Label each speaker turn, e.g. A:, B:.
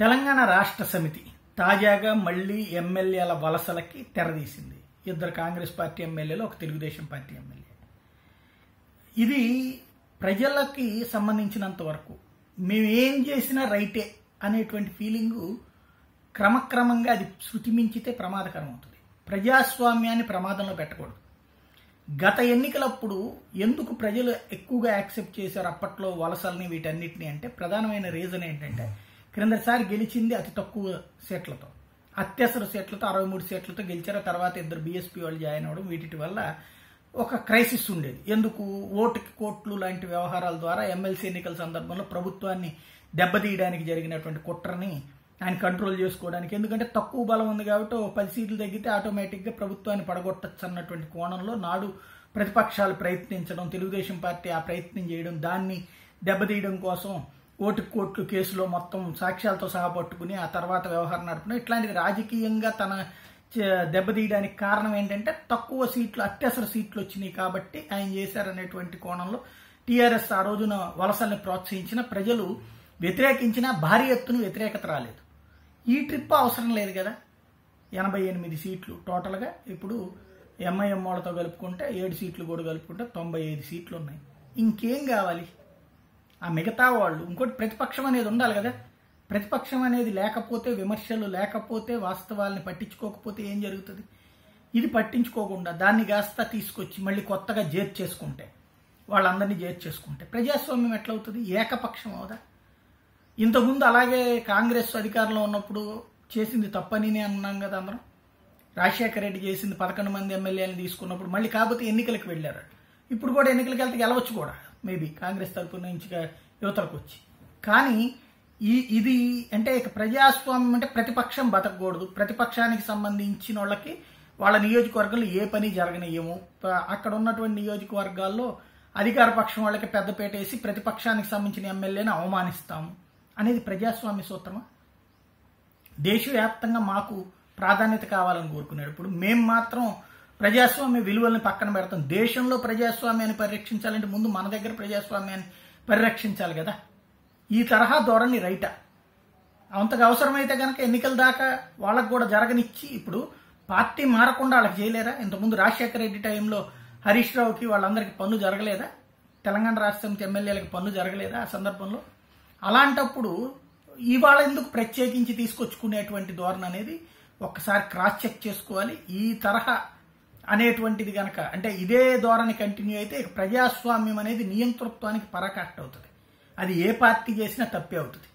A: తెలంగాణ రాష్ట్ర సమితి తాజాగా మళ్ళీ ఎమ్మెల్యేల వలసలకి తెరదీసింది. ఇద్దరు కాంగ్రెస్ పార్టీ ఎమ్మెల్యేలు ఒక తెలుగుదేశం పార్టీ ఎమ్మెల్యే. ఇది ప్రజలకి సంబంధించినంత వరకు మేము ఏం చేసినా రైటే అనేటువంటి ఫీలింగు క్రమక్రమంగా అది శృతి మించితే ప్రమాదకరం అవుతుంది ప్రజాస్వామ్యాన్ని ప్రమాదంలో పెట్టకూడదు. గత ఎన్నికలప్పుడు ఎందుకు ప్రజలు ఎక్కువగా యాక్సెప్ట్ చేశారు అప్పట్లో వలసల్ని వీటన్నిటిని అంటే ప్రధానమైన రీజన్ ఏంటంటే క్రిందసారి గెలిచింది అతి తక్కువ సీట్లతో. అత్యవసర సీట్లతో అరవై మూడు సీట్లతో గెలిచారు. తర్వాత ఇద్దరు బీఎస్పీ వాళ్ళు జాయిన్ అవ్వడం వీటి వల్ల ఒక క్రైసిస్ ఉండేది. ఎందుకు? ఓటుకి కోట్లు లాంటి వ్యవహారాల ద్వారా ఎమ్మెల్సీ ఎన్నికల సందర్భంలో ప్రభుత్వాన్ని దెబ్బతీయడానికి జరిగినటువంటి కుట్రని ఆయన కంట్రోల్ చేసుకోవడానికి. ఎందుకంటే తక్కువ బలం ఉంది కాబట్టి పది సీట్లు తగ్గితే ఆటోమేటిక్గా ప్రభుత్వాన్ని పడగొట్టచ్చు అన్నటువంటి కోణంలో నాడు ప్రతిపక్షాలు ప్రయత్నించడం తెలుగుదేశం పార్టీ ఆ ప్రయత్నం చేయడం దాన్ని దెబ్బతీయడం కోసం ఓటు కోట్లు కేసులో మొత్తం సాక్ష్యాలతో సహా పట్టుకుని ఆ తర్వాత వ్యవహారం నడుపున ఇట్లాంటిది రాజకీయంగా తన దెబ్బతీయడానికి కారణం ఏంటంటే తక్కువ సీట్లు అత్యవసర సీట్లు వచ్చినాయి కాబట్టి ఆయన చేశారనేటువంటి కోణంలో టీఆర్ఎస్ ఆ రోజున వలసల్ని ప్రోత్సహించిన ప్రజలు వ్యతిరేకించిన భారీ ఎత్తున వ్యతిరేకత రాలేదు. ఈ ట్రిప్ అవసరం లేదు కదా. ఎనభై ఎనిమిది సీట్లు టోటల్గా. ఇప్పుడు ఎంఐఎం వాళ్ళతో కలుపుకుంటే ఏడు సీట్లు కూడా కలుపుకుంటే తొంభై ఐదు సీట్లు ఉన్నాయి. ఇంకేం కావాలి? ఆ మిగతా వాళ్ళు ఇంకోటి ప్రతిపక్షం అనేది ఉండాలి కదా. ప్రతిపక్షం అనేది లేకపోతే విమర్శలు లేకపోతే వాస్తవాల్ని పట్టించుకోకపోతే ఏం జరుగుతుంది? ఇది పట్టించుకోకుండా దాన్ని కాస్త తీసుకొచ్చి మళ్ళీ కొత్తగా చేర్చేసుకుంటే వాళ్ళందరినీ చేర్చేసుకుంటే ప్రజాస్వామ్యం ఎట్లవుతుంది? ఏకపక్షం అవుదా? ఇంతకుముందు అలాగే కాంగ్రెస్ అధికారంలో ఉన్నప్పుడు చేసింది తప్పనినే అన్నాం కదా అందరం. రాజశేఖర రెడ్డి చేసింది పదకొండు మంది ఎమ్మెల్యేలను తీసుకున్నప్పుడు మళ్ళీ కాకపోతే ఎన్నికలకు వెళ్ళారు. ఇప్పుడు కూడా ఎన్నికలకు వెళ్తే గెలవచ్చు కూడా. మేబీ కాంగ్రెస్ తరపు నుంచి యువతలకు వచ్చి. కానీ ఈ ఇది అంటే ఇక ప్రజాస్వామ్యం అంటే ప్రతిపక్షం బతకూడదు ప్రతిపక్షానికి సంబంధించిన వాళ్ళకి వాళ్ళ నియోజకవర్గంలో ఏ పని జరగనియము. అక్కడ ఉన్నటువంటి నియోజకవర్గాల్లో అధికార పక్షం వాళ్ళకి పెద్దపేట వేసి ప్రతిపక్షానికి సంబంధించిన ఎమ్మెల్యేని అవమానిస్తాము. అనేది ప్రజాస్వామ్య సూత్రమా? దేశవ్యాప్తంగా మాకు ప్రాధాన్యత కావాలని కోరుకునేటప్పుడు మేము మాత్రం ప్రజాస్వామ్య విలువల్ని పక్కన పెడతాం. దేశంలో ప్రజాస్వామ్యాన్ని పరిరక్షించాలంటే ముందు మన దగ్గర ప్రజాస్వామ్యాన్ని పరిరక్షించాలి కదా. ఈ తరహా ధోరణి రైటా. అంతగా అవసరమైతే కనుక ఎన్నికల దాకా వాళ్ళకు కూడా జరగనిచ్చి ఇప్పుడు పార్టీ మారకుండా వాళ్ళకి చేయలేరా? ఇంతకుముందు రాజశేఖర రెడ్డి టైంలో హరీష్ రావుకి వాళ్ళందరికీ పన్ను జరగలేదా? తెలంగాణ రాష్ట్రానికి ఎమ్మెల్యేలకు పన్ను జరగలేదా ఆ సందర్భంలో? అలాంటప్పుడు ఇవాళ ఎందుకు ప్రత్యేకించి తీసుకొచ్చుకునేటువంటి ధోరణి అనేది ఒక్కసారి క్రాస్ చెక్ చేసుకోవాలి. ఈ తరహా అనేటువంటిది గనక అంటే ఇదే ధోరణి కంటిన్యూ అయితే ప్రజాస్వామ్యం అనేది నియంతృత్వానికి పరాకాష్ట అవుతుంది అది ఏ పార్టీ చేసినా తప్పే అవుతుంది.